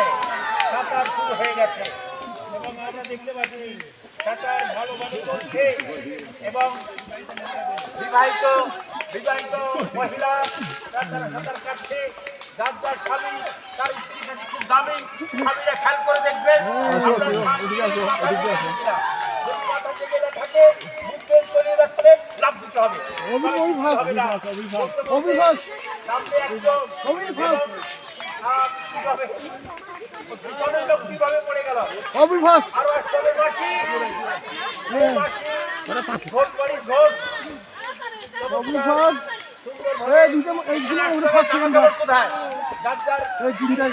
হয়েছে সাঁতার শুরু হয়ে গেছে এবং আমরা দেখতে পাচ্ছি সাঁতার ভালোভাবে চলছে এবং বিবাহিত বিবাহিত মহিলা তার তারা সাঁতার কাটছে যার যার স্বামী তার স্ত্রী কাছে খুব দামি স্বামীরা খেয়াল করে দেখবেন মাথা থাকে। থাকে মুখ বের করে যাচ্ছে লাভ দিতে হবে অভিভাবক, অভিভাবক। সামনে একজন অভিভাবক। অবিভাস। ভোট। অবিভাস। এই দুটো এই দুটো মধ্যে ফার্স্ট সেকেন্ড কোথায়? এই তিনটাই।